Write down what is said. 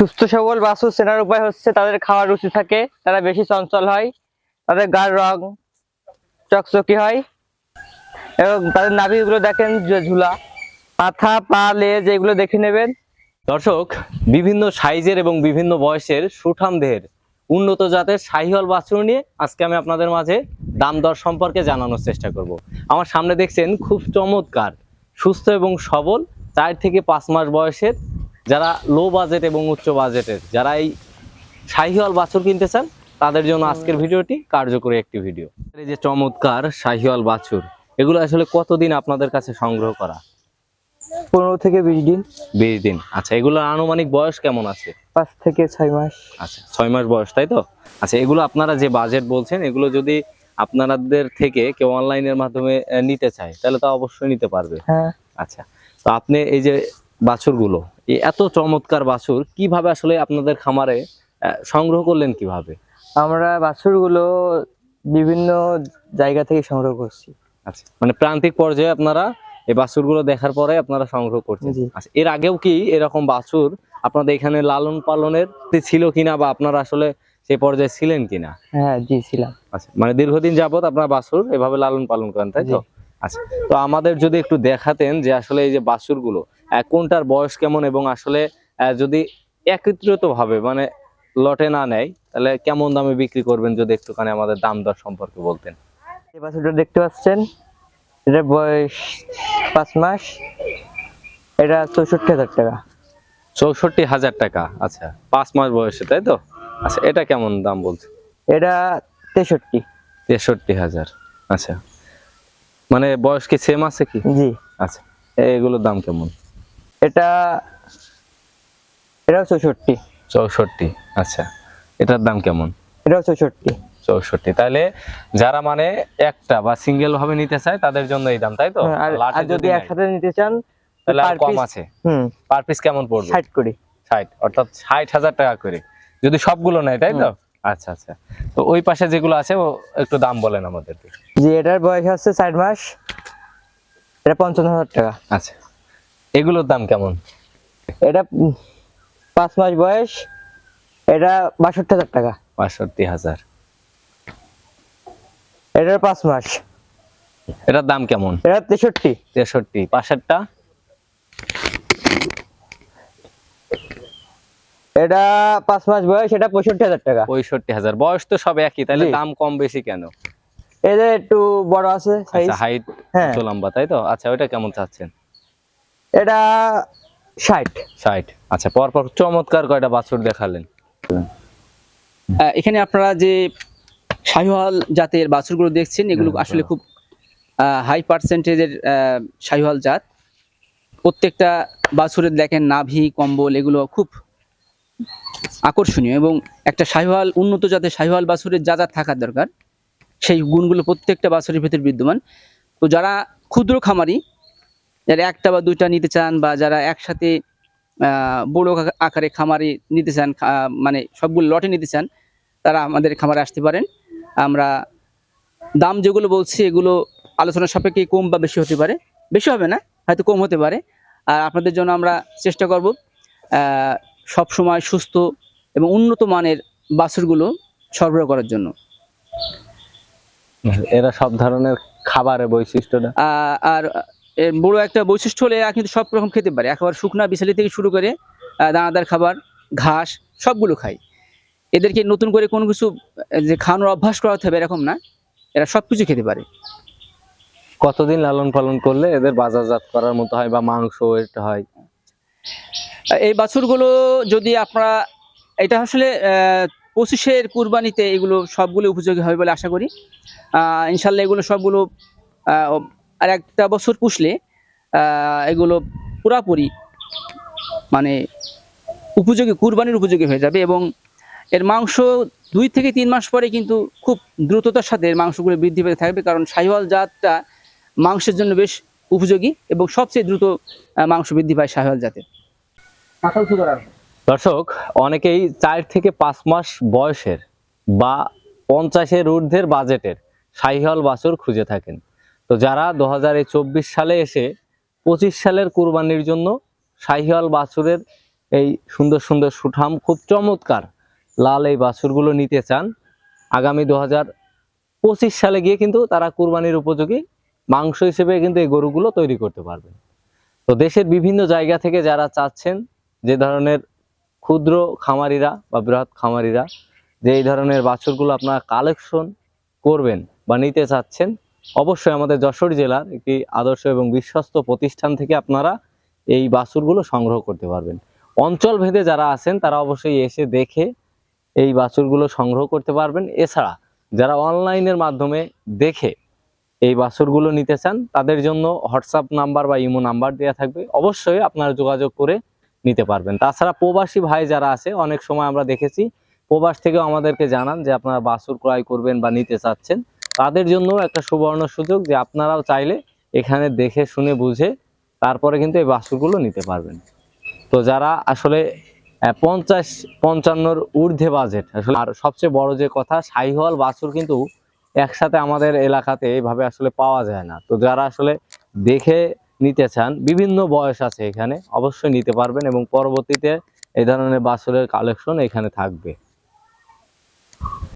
সুস্থ সবল বাছুর চেনার উপায় হচ্ছে তাদের খাওয়ার রুচি থাকে, তারা বেশি চঞ্চল হয়, তাদের গার রং চকচকি হয় এবং তাদের নাভিগুলো দেখেন ঝুলা, মাথা, পা, লেজ, এগুলো দেখে নেবেন। দর্শক, বিভিন্ন সাইজের এবং বিভিন্ন বয়সের সুঠাম দেহের উন্নত জাতের শাহিওয়াল বাছুর নিয়ে আজকে আমি আপনাদের মাঝে দাম দর সম্পর্কে জানানোর চেষ্টা করব। আমার সামনে দেখছেন খুব চমৎকার, সুস্থ এবং সবল, চার থেকে পাঁচ মাস বয়সের যারা লো বাজেট এবং উচ্চ বাজেটের যারা এই শাহিওয়াল বাছুর কিনতে চান তাদের জন্য আজকের ভিডিওটি কার্যকরী একটি ভিডিও। এই যে চমৎকার শাহিওয়াল বাছুর এগুলো আসলে কতদিন আপনাদের কাছে সংগ্রহ করা? পনেরো থেকে বিশ দিন। বিশ দিন। আচ্ছা এগুলোর আনুমানিক বয়স কেমন আছে? পাঁচ থেকে ছয় মাস। আচ্ছা ছয় মাস বয়স তাই তো? আচ্ছা এগুলো আপনারা যে বাজেট বলছেন এগুলো যদি আপনাদের থেকে কেউ অনলাইনের মাধ্যমে নিতে চায় তাহলে তো অবশ্যই নিতে পারবে। হ্যাঁ। আচ্ছা তো আপনি এই যে বাছুরগুলো এত চমৎকার বাছুর কীভাবে আসলে আপনাদের খামারে সংগ্রহ করলেন কীভাবে? আমরা বাছুরগুলো বিভিন্ন জায়গা থেকে সংগ্রহ করছি। আচ্ছা মানে প্রান্তিক পর্যায়ে আপনারা এই বাছুরগুলো দেখার পরে আপনারা সংগ্রহ করছেন। আচ্ছা এর আগেও কি এরকম বাছুর আপনাদের এখানে লালন পালনের ছিল কিনা বা আপনারা আসলে সেই পর্যায়ে ছিলেন কিনা? হ্যাঁ দিয়েছিলাম আচ্ছা মানে দীর্ঘদিন যাবত আপনার বাছুর এভাবে লালন পালন করেন তাই তো? জি। আচ্ছা তো আমাদের যদি একটু দেখাতেন যে আসলে এই যে বাছুরগুলো কোনটার বয়স কেমন এবং আসলে যদি একত্রিত ভাবে মানে লটে না নেয় তাহলে কেমন দামে বিক্রি করবেন যদি একটুখানি আমাদের দাম দর সম্পর্কে বলতেন? এই বাছুরটা দেখতে পাচ্ছেন? এটার বয়স পাঁচ মাস। এটা চৌষট্টি হাজার টাকা। চৌষট্টি হাজার টাকা আচ্ছা পাঁচ মাস বয়সে তাই তো? আচ্ছা এটা কেমন দাম বলছে এটা তেষট্টি। তেষট্টি হাজার আচ্ছা। মানে বয়স কি সেম আছে কি? জি। আচ্ছা এগুলোর দাম কেমন? এটা এটাও চৌষট্টি। চৌষট্টি আচ্ছা এটার দাম কেমন? এটাও চৌষট্টি। চৌষট্টি তাহলে যারা মানে একটা বা সিঙ্গেল ভাবে নিতে চায় তাদের জন্য এই দাম তাই তো? হ্যাঁ, আর যদি একসাথে নিতে চান তাহলে আর কম আছে। পার পিস কেমন পড়বে? ষাট করি ষাট অর্থাৎ ষাট হাজার টাকা করে। যদি সবগুলো নেয় তাই তো? আচ্ছা আচ্ছা। তো ওই পাশে যেগুলো আছে ও একটু দাম বলেন আমাদেরকে। জি এটার বয়স হচ্ছে চার মাস। এটা পঞ্চান্ন হাজার টাকা। আচ্ছা। এগুলোর দাম কেমন? এটা পাঁচ মাস বয়স। এটা বাষট্টি হাজার টাকা। বাষট্টি হাজার। এটার পাঁচ মাস। এটার দাম কেমন? এটা তেষট্টি। তেষট্টি। পাশেরটা? এটা পাঁচ মাস বয়স এটা পঁয়ষট্টি হাজার টাকা। পঁয়ষট্টি হাজার। বয়স তো সব একই তাহলে দাম কম বেশি কেন? এদের একটু বড় আছে আচ্ছা হাইট হ্যাঁ। লম্বা তাই তো? আচ্ছা ওইটা কেমন চাচ্ছেন? এটা ষাট। ষাট। আচ্ছা পরপর চমৎকার কয়টা বাছুর দেখালেন? আহ, এখানে আপনারা যে শাহিওয়াল জাতের বাছুরগুলো দেখছেন এগুলো আসলে খুব হাই পার্সেন্টেজের শাহিওয়াল জাত। প্রত্যেকটা বাছুরের দেখেন নাভি কম্বল এগুলো খুব আকর্ষণীয় এবং একটা শাহিওয়াল, উন্নত জাতের শাহিওয়াল বাছুরের যা যা থাকার দরকার, সেই গুণগুলো প্রত্যেকটা বাছুরের ভিতর বিদ্যমান। তো যারা ক্ষুদ্র খামারি, যারা একটা বা দুইটা নিতে চান বা যারা একসাথে বড় আকারে খামারি নিতে চান মানে সবগুলো লটে নিতে চান, তারা আমাদের খামারে আসতে পারেন। আমরা দাম যেগুলো বলছি, এগুলো আলোচনা সাপেক্ষে কম বা বেশি হতে পারে। বেশি হবে না, হয়তো কম হতে পারে। আর আপনাদের জন্য আমরা চেষ্টা করব সব সময় সুস্থ এবং উন্নত মানের বাছুরগুলো সরবরাহ করার জন্য। এরা সব ধরনের খাবারের বৈশিষ্ট্যটা আর এর বড় একটা বৈশিষ্ট্য হলে এরা কিন্তু সব রকম খেতে পারে। একেবারে শুকনা বিছালি থেকে শুরু করে দানাদার খাবার ঘাস সবগুলো খায়। এদেরকে নতুন করে কোনো কিছু যে খাওয়ানোর অভ্যাস করাতে হবে এরকম না। এরা সব কিছু খেতে পারে। কতদিন লালন পালন করলে এদের বাজারজাত করার মতো হয় বা মাংস এটা হয়? এই বাছুরগুলো যদি আপনারা, এটা আসলে পঁচিশের কুরবানিতে এগুলো সবগুলো উপযোগী হবে বলে আশা করি। ইনশাল্লাহ এগুলো সবগুলো আর একটা বছর পুষলে এগুলো পুরাপুরি মানে উপযোগী, কুরবানির উপযোগী হয়ে যাবে এবং এর মাংস দুই থেকে তিন মাস পরে কিন্তু খুব দ্রুততার সাথে এর মাংসগুলো বৃদ্ধি পেতে থাকবে কারণ শাহিওয়াল জাতটা মাংসের জন্য বেশ উপযোগী এবং সবচেয়ে দ্রুত মাংস বৃদ্ধি পায় শাহিওয়াল জাতের। দর্শক, অনেকেই চার থেকে পাঁচ মাস বয়সের বা পঞ্চাশের ঊর্ধ্বের বাজেটের শাহিহল বাছুর খুঁজে থাকেন। তো যারা দু সালে এসে পঁচিশ সালের কুরবানির জন্য শাহিহল বাছুরের এই সুন্দর সুন্দর সুঠাম খুব চমৎকার লাল এই বাছুরগুলো নিতে চান, আগামী দু পঁচিশ সালে গিয়ে কিন্তু তারা কুরবানির উপযোগী মাংস হিসেবে কিন্তু এই গরুগুলো তৈরি করতে পারবেন। তো দেশের বিভিন্ন জায়গা থেকে যারা চাচ্ছেন যে ধরনের ক্ষুদ্র খামারিরা বা বৃহৎ খামারিরা যে এই ধরনের বাছুরগুলো আপনারা কালেকশন করবেন বা নিতে চাচ্ছেন, অবশ্যই আমাদের যশোর জেলার একটি আদর্শ এবং বিশ্বস্ত প্রতিষ্ঠান থেকে আপনারা এই বাছুরগুলো সংগ্রহ করতে পারবেন। অঞ্চল ভেদে যারা আছেন, তারা অবশ্যই এসে দেখে এই বাছুরগুলো সংগ্রহ করতে পারবেন। এছাড়া যারা অনলাইনের মাধ্যমে দেখে এই বাছুরগুলো নিতে চান, তাদের জন্য হোয়াটসঅ্যাপ নাম্বার বা ইমো নাম্বার দেওয়া থাকবে। অবশ্যই আপনারা যোগাযোগ করে নিতে পারবেন। তাছাড়া প্রবাসী ভাই যারা আছে, অনেক সময় আমরা দেখেছি, প্রবাস থেকেও আমাদেরকে জানান যে আপনারা বাছুর ক্রয় করবেন বা নিতে চাচ্ছেন। তাদের জন্য একটা সুবর্ণ সুযোগ যে আপনারাও চাইলে এখানে দেখে, শুনে, বুঝে তারপরে কিন্তু এই বাছুরগুলো নিতে পারবেন। তো যারা আসলে পঞ্চাশ, পঞ্চান্নর ঊর্ধ্বে বাজেট আসলে আর সবচেয়ে বড় যে কথা, শাহিওয়াল বাছুর কিন্তু একসাথে আমাদের এলাকাতে এইভাবে আসলে পাওয়া যায় না। তো যারা আসলে দেখে নিতে চান, বিভিন্ন বয়স আছে এখানে, অবশ্যই নিতে পারবেন এবং পরবর্তীতে এই ধরনের বাছুরের কালেকশন এখানে থাকবে।